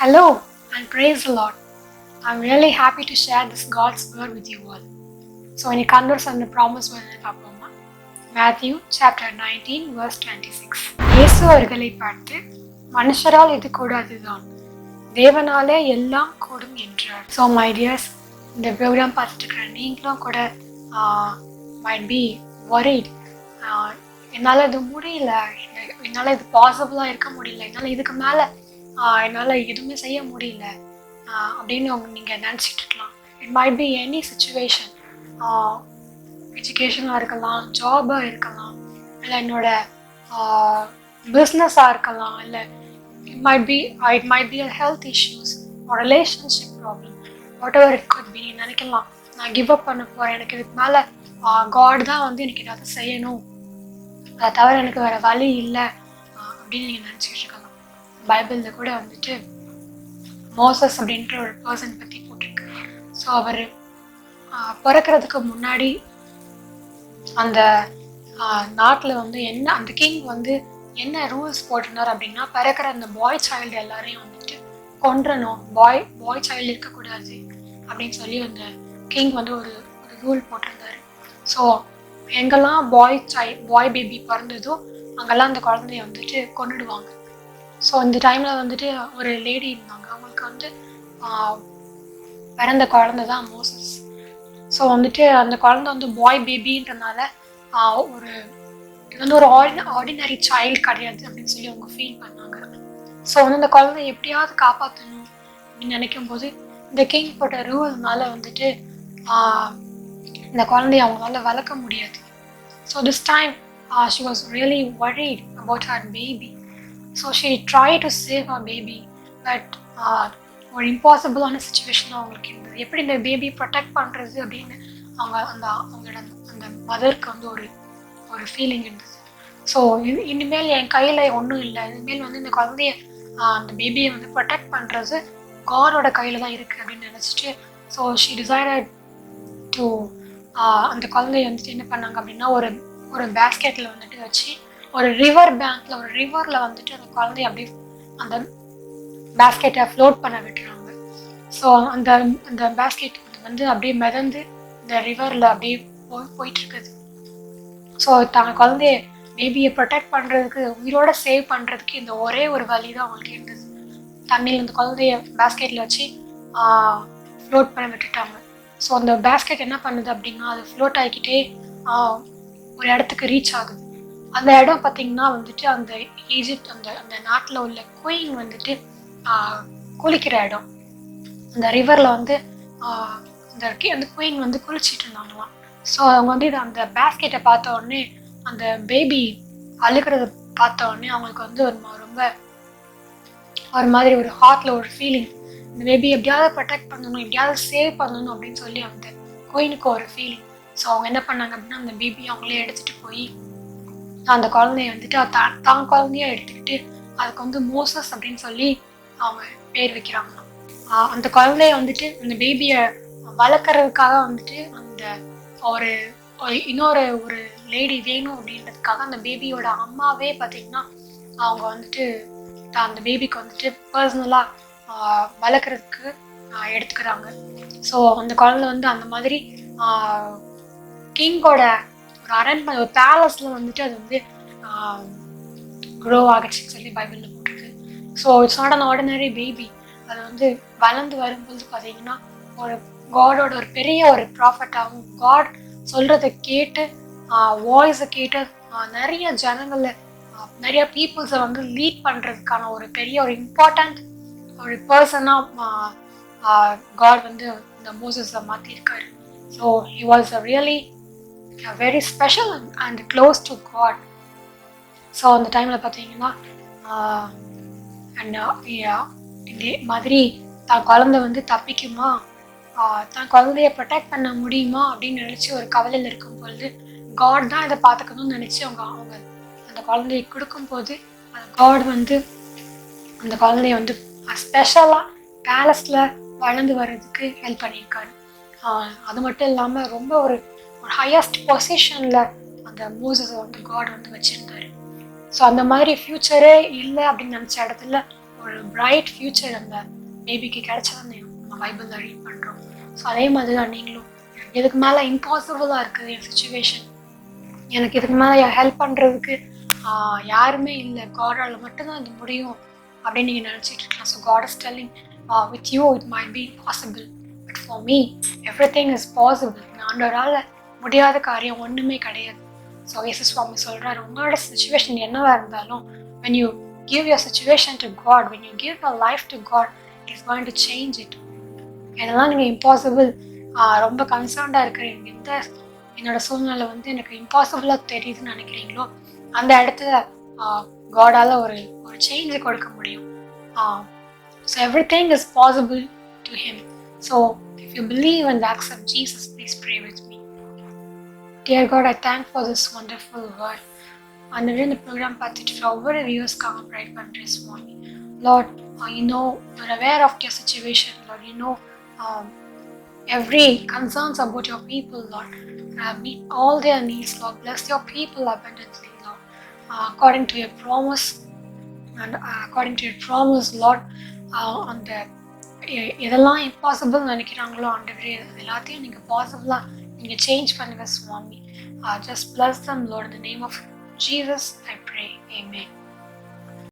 Hello. And praise the Lord. I'm really happy to share this God's word with you all. So, in Kandor and the promise word பார்ப்போமா? Matthew chapter nineteen verse twenty six இயேசு அவர்களை பார்த்து மனுஷரால் இது கூடாதுதான். தேவனாலே எல்லாம் கூடும் என்றார். ஸோ மை டியர்ஸ் இந்த ப்ரோக்ராம் பார்த்துட்டு இருக்கிற நீங்களும் கூட மைட் பி ஒரிட் என்னால் இது முடியல. என்னால் இது பாசிபிளாக இருக்க முடியல. என்னால் இதுக்கு மேலே என்னால் எதுவுமே செய்ய முடியல. அப்படின்னு அவங்க நீங்கள் நினச்சிட்டு இருக்கலாம். It might be any situation எஜுகேஷனாக இருக்கலாம் ஜாபாக இருக்கலாம் இல்லை என்னோட பிஸ்னஸாக இருக்கலாம் இல்லை it might be it might be a health issues relationship problem whatever it could be நீ நினைக்கலாம். நான் கிவ் அப் பண்ண போகிறேன் எனக்கு இதுக்கு மேலே காட் தான் வந்து எனக்கு ஏதாவது செய்யணும். அதை தவிர எனக்கு வேறு வழி இல்லை அப்படின்னு நீங்கள் நினச்சிட்டு இருக்கலாம். பைபிளில் கூட வந்துட்டு மோசஸ் அப்படின்ற ஒரு பர்சன் பற்றி போட்டிருக்கு. ஸோ அவர் பிறக்கிறதுக்கு முன்னாடி அந்த நாட்டில் வந்து என்ன அந்த கிங் வந்து என்ன ரூல்ஸ் போட்டிருந்தார் அப்படின்னா பிறக்கிற அந்த பாய் சைல்டு எல்லாரையும் வந்துட்டு கொன்றணும். பாய் பாய் சைல்டு இருக்கக்கூடாது அப்படின்னு சொல்லி அந்த கிங் வந்து ஒரு ஒரு ரூல் போட்டிருந்தாரு. ஸோ எங்கெல்லாம் பாய் சை பாய் பேபி பிறந்ததோ அங்கெல்லாம் அந்த குழந்தைய வந்துட்டு கொண்டுடுவாங்க ஸோ இந்த டைமில் வந்துட்டு ஒரு லேடி இருந்தாங்க. அவங்களுக்கு வந்து பிறந்த குழந்தை தான் மோசஸ் ஸோ வந்துட்டு அந்த குழந்தை வந்து பாய் பேபின்றனால ஒரு இது வந்து ஒரு ஆர்டின ஆர்டினரி சைல்டு கிடையாது அப்படின்னு சொல்லி அவங்க ஃபீல் பண்ணாங்க. ஸோ வந்து அந்த குழந்தை எப்படியாவது காப்பாற்றணும் அப்படின்னு நினைக்கும் போது இந்த கிங் போட்ட ரூல்னால வந்துட்டு இந்த குழந்தைய அவங்களால வளர்க்க முடியாது. So this time she was really worried about her baby so she try to save a baby but ஒரு இம்பாசிபிளான சுச்சுவேஷன் அவங்களுக்கு இருந்தது. எப்படி இந்த பேபி ப்ரொடெக்ட் பண்ணுறது அப்படின்னு அவங்க அந்த அவங்களோட அந்த மதருக்கு வந்து ஒரு ஒரு ஃபீலிங் இருந்தது. ஸோ இது இனிமேல் என் கையில் ஒன்றும் இல்லை. இனிமேல் வந்து இந்த குழந்தைய அந்த பேபியை வந்து ப்ரொடெக்ட் பண்ணுறது காடோட கையில் தான் இருக்குது அப்படின்னு நினச்சிட்டு ஸோ ஷீ டிசைடட் டு அந்த குழந்தைய வந்துட்டு என்ன பண்ணாங்க அப்படின்னா ஒரு ஒரு பேஸ்கெட்டில் வந்துட்டு வச்சு ஒரு ரிவர் பேங்க்ல ஒரு ரிவரில் வந்துட்டு அந்த குழந்தைய அப்படியே அந்த பேஸ்கெட்டை ஃப்ளோட் பண்ண விட்டுறாங்க ஸோ அந்த அந்த பேஸ்கெட் வந்து அப்படியே மிதந்து இந்த ரிவரில் அப்படியே போய் போயிட்டு இருக்குது ஸோ தான் குழந்தைய பேபியை ப்ரொடெக்ட் பண்ணுறதுக்கு உயிரோட சேவ் பண்ணுறதுக்கு இந்த ஒரே ஒரு வழி தான் அவங்களுக்கு இருந்தது. தண்ணியில் அந்த குழந்தைய பேஸ்கெட்டில் வச்சு ஃப்ளோட் பண்ண விட்டுட்டாங்க. ஸோ அந்த பேஸ்கெட் என்ன பண்ணுது அப்படின்னா அது ஃப்ளோட் ஆகிக்கிட்டே ஒரு இடத்துக்கு ரீச் ஆகுது. அந்த இடம் பார்த்தீங்கன்னா வந்துட்டு அந்த ஈஜிப்ட் அந்த அந்த நாட்டில் உள்ள குயின் வந்துட்டு ஆஹ், குளிக்கிற இடம். அந்த ரிவரில் வந்து அந்த கி- அந்த குயின் வந்து குளிச்சிட்டு இருந்தாங்களாம். ஸோ அவங்க வந்து இது அந்த பேஸ்கெட்டை பார்த்த உடனே அந்த பேபி அழுகிறத பார்த்த உடனே அவங்களுக்கு வந்து ஒரு ரொம்ப ஒரு மாதிரி ஒரு ஹார்ட்ல ஒரு ஃபீலிங் இந்த பேபி எப்படியாவது ப்ரொடெக்ட் பண்ணணும் எப்படியாவது சேவ் பண்ணணும் அப்படின்னு சொல்லி அந்த குயினுக்கு ஒரு ஃபீலிங் ஸோ அவங்க என்ன பண்ணாங்க அப்படின்னா அந்த பேபி அவங்களே எடுத்துகிட்டு போய் அந்த குழந்தைய வந்துட்டு தான் தான் குழந்தைய எடுத்துக்கிட்டு அதுக்கு வந்து மோசஸ் அப்படின்னு சொல்லி அவங்க பேர் வைக்கிறாங்களாம் அந்த குழந்தைய வந்துட்டு அந்த பேபியை வளர்க்குறதுக்காக வந்துட்டு அந்த ஒரு இன்னொரு ஒரு லேடி வேணும் அப்படின்றதுக்காக அந்த பேபியோட அம்மாவே பார்த்தீங்கன்னா அவங்க வந்துட்டு தான் அந்த பேபிக்கு வந்துட்டு பர்சனலாக வளர்க்குறதுக்கு எடுத்துக்கிறாங்க. ஸோ அந்த குழந்தை வந்து அந்த மாதிரி கிங்கோட ஒரு அரண்மனை ஒரு பேலஸில் வந்துட்டு அது வந்து க்ரோ ஆகிடுச்சுன்னு சொல்லி பைபிளில் போட்டிருக்கு. So it's not an ordinary baby அது வந்து வளர்ந்து வரும்போது பார்த்தீங்கன்னா ஒரு காடோட ஒரு பெரிய ஒரு ப்ராஃபிட்டாகவும் காட் சொல்கிறத கேட்டு வாய்ஸை கேட்டு நிறைய ஜனங்களை நிறைய பீப்புள்ஸை வந்து லீட் பண்ணுறதுக்கான ஒரு பெரிய ஒரு இம்பார்ட்டண்ட் ஒரு பர்சனாக காட் வந்து இந்த மோசஸை மாற்றிருக்காரு so he was a really very special and close to God so அந்த டைமில் பார்த்தீங்கன்னா அண்ட் இதே மாதிரி தான் குழந்தை வந்து தப்பிக்குமா? தான் குழந்தைய ப்ரொடெக்ட் பண்ண முடியுமா? அப்படின்னு நினச்சி ஒரு கவலையில் இருக்கும் பொழுது காட் தான் இதை பார்த்துக்கணும்னு நினச்சி அவங்க அவங்க அந்த குழந்தைய கொடுக்கும்போது அந்த காட் வந்து அந்த குழந்தைய வந்து ஸ்பெஷலாக பேலஸில் வளர்ந்து வர்றதுக்கு ஹெல்ப் பண்ணியிருக்காரு. அது மட்டும் இல்லாமல் ரொம்ப ஒரு ஒரு ஹையஸ்ட் பொசிஷனில் அந்த மோசஸை வந்து காட் வந்து வச்சுருந்தாரு. ஸோ அந்த மாதிரி ஃப்யூச்சரே இல்லை அப்படின்னு நினச்ச இடத்துல ஒரு பிரைட் ஃப்யூச்சர் அந்த பேபிக்கு கிடைச்சதான் நம்ம பைபிளில் ரீட் பண்ணுறோம் ஸோ அதே மாதிரி தான் நீங்களும். இதுக்கு மேலே இம்பாசிபிளாக இருக்குது என் சுச்சுவேஷன் எனக்கு இதுக்கு மேலே ஹெல்ப் பண்ணுறதுக்கு யாருமே இல்லை. காடால் மட்டும்தான் இது முடியும் அப்படின்னு நீங்கள் நினச்சிட்டு இருக்கலாம். So God is telling with you it might be possible but for me everything is possible ஆண்டவரால் முடியாத காரியம் ஒன்றுமே கிடையாது. ஸோ இயேசு சுவாமி சொல்கிறார் உங்களோட சுச்சுவேஷன் என்னவாக இருந்தாலும் when you give your situation to God when you give your life to God it is going change it it. என்னெல்லாம் நீங்கள் இம்பாசிபிள் ரொம்ப கன்சர்ன்டாக இருக்கிறீங்க எந்த என்னோட சூழ்நிலை வந்து எனக்கு இம்பாசிபிளாக தெரியுதுன்னு நினைக்கிறீங்களோ அந்த இடத்துல காடால் ஒரு ஒரு சேஞ்சு கொடுக்க முடியும். So everything is possible to him so if you believe and accept Jesus please pray with dear God I thank for this wonderful world அந்த இந்த ப்ரோக்ராம் பார்த்துட்டு ஒவ்வொரு வியூவர்ஸ்க்காக ப்ரைட் பண்ணுறேன் சுவாமி Lord you know you're aware of your situation Lord you know every concerns about your people Lord meet all their needs Lord bless your people abundantly Lord according to your promise and according to your promise Lord அந்த எதெல்லாம் impossible நினைக்கிறாங்களோ ஆண்டவரே எல்லாத்தையும் நீங்கள் பாசிபிளாக நீங்கள் change பண்ணுங்க சுவாமி. Just bless them Lord the name of Jesus I pray amen